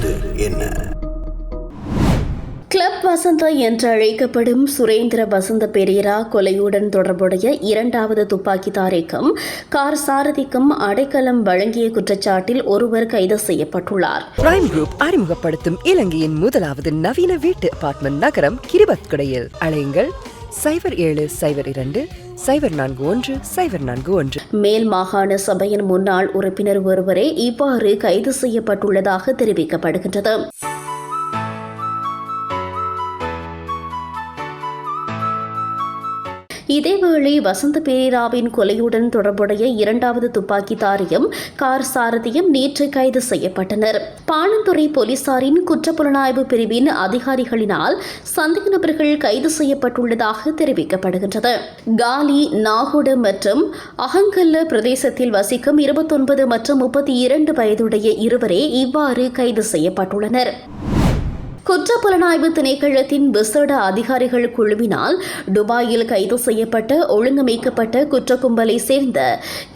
நடந்தது என்ன? கிளப் வசந்த என்று அழைக்கப்படும் சுரேந்திர வசந்த பெரேரா கொலையுடன் தொடர்புடைய இரண்டாவது துப்பாக்கிதாரிக்கும் கார் சாரதிக்கும் அடைக்கலம் வழங்கிய குற்றச்சாட்டில் ஒருவர் கைது செய்யப்பட்டுள்ளார். பிரைம் குரூப் அறிமுகப்படுத்தும் இலங்கையின் முதலாவது நவீன வீட்டு அபார்ட்மெண்ட் நகரம் கிரிபத்குடையில். அழையுங்கள் சைபர் ஏழு சைபர் இரண்டு சைபர் நான்கு ஒன்று சைபர் நான்கு ஒன்று. மேல் மாகாண சபையின் முன்னாள் உறுப்பினர் ஒருவரே இவ்வாறு கைது செய்யப்பட்டுள்ளதாக தெரிவிக்கப்படுகின்றது. இதேவேளை வசந்த பேரிராவின் கொலையுடன் தொடர்புடைய இரண்டாவது துப்பாக்கிதாரியும் கார் சாரதியும் நேற்று கைது செய்யப்பட்டனர். பாணந்துறை போலீசாரின் குற்றப்புலனாய்வு பிரிவின் அதிகாரிகளினால் சந்தேக நபர்கள் கைது செய்யப்பட்டுள்ளதாக தெரிவிக்கப்படுகின்றது. காலி நாகுடு மற்றும் அகங்கல்ல பிரதேசத்தில் வசிக்கும் இருபத்தொன்பது மற்றும் முப்பத்தி இரண்டு வயதுடைய இருவரே இவ்வாறு கைது செய்யப்பட்டுள்ளனர். குற்றப்புலனாய்வு திணைக்களத்தின் விசேட அதிகாரிகள் குழுவினால் துபாயில் கைது செய்யப்பட்ட ஒழுங்கமைக்கப்பட்ட குற்ற கும்பலை சேர்ந்த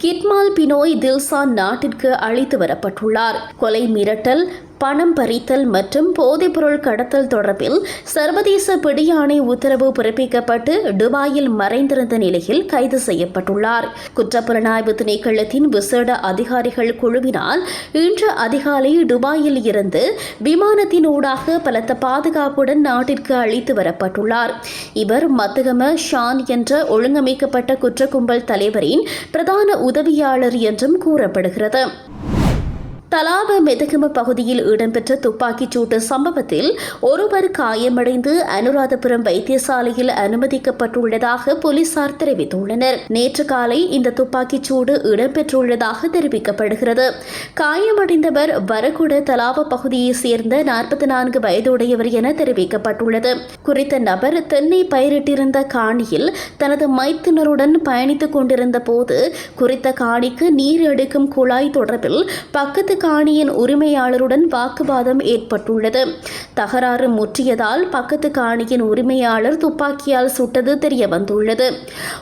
கிட்மால் பினோய் தில்சான் நாட்டிற்கு அழைத்து வரப்பட்டுள்ளார். கொலை மிரட்டல் பணம் பறித்தல் மற்றும் போதைப்பொருள் கடத்தல் தொடர்பில் சர்வதேச பிடியாணை உத்தரவு பிறப்பிக்கப்பட்டு துபாயில் மறைந்திருந்த நிலையில் கைது செய்யப்பட்டுள்ளார். குற்றப்புலனாய்வு திணைக்களத்தின் விசேட அதிகாரிகள் குழுவினால் இன்று அதிகாலை துபாயில் இருந்து விமானத்தின் ஊடாக பலத்த பாதுகாப்புடன் நாட்டிற்கு அழைத்து வரப்பட்டுள்ளார். இவர் மத்தகம ஷான் என்ற ஒழுங்கமைக்கப்பட்ட குற்ற கும்பல் தலைவரின் பிரதான உதவியாளர் என்றும் கூறப்படுகிறது. தலாப மெதகம பகுதியில் இடம்பெற்ற துப்பாக்கிச் சூட்டு சம்பவத்தில் ஒருவர் காயமடைந்து அனுராதபுரம் வைத்தியசாலையில் அனுமதிக்கப்பட்டுள்ளதாக போலீசார் தெரிவித்துள்ளனர். நேற்று காலை இந்த துப்பாக்கிச் சூடு இடம்பெற்றுள்ளதாக தெரிவிக்கப்படுகிறது. காயமடைந்தவர் வரகுட தலாப பகுதியைச் சேர்ந்த நாற்பத்தி நான்கு வயதுடையவர் என தெரிவிக்கப்பட்டுள்ளது. குறித்த நபர் தென்னை பயிரிட்டிருந்த காணியில் தனது மைத்தினருடன் பயணித்துக் கொண்டிருந்த போது குறித்த காணிக்கு நீர் எடுக்கும் குழாய் தொடர்பில் பக்கத்து காணியின் உரிமையாளருடன் வாக்குவாதம் ஏற்பட்டுள்ளது. தகராறு முற்றியதால் பக்கத்து காணியின் உரிமையாளர் துப்பாக்கியால் சுட்டது தெரிய வந்துள்ளது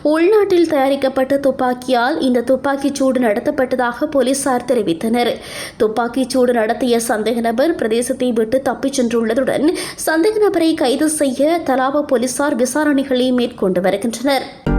உள்நாட்டில் தயாரிக்கப்பட்ட துப்பாக்கியால் இந்த துப்பாக்கிச் சூடு நடத்தப்பட்டதாக போலீசார் தெரிவித்தனர். துப்பாக்கிச் சூடு நடத்திய சந்தேக நபர் பிரதேசத்தை விட்டு தப்பிச் சென்றுள்ளதுடன் சந்தேக நபரை கைது செய்ய தலாவ போலீசார் விசாரணைகளை மேற்கொண்டு வருகின்றனர்.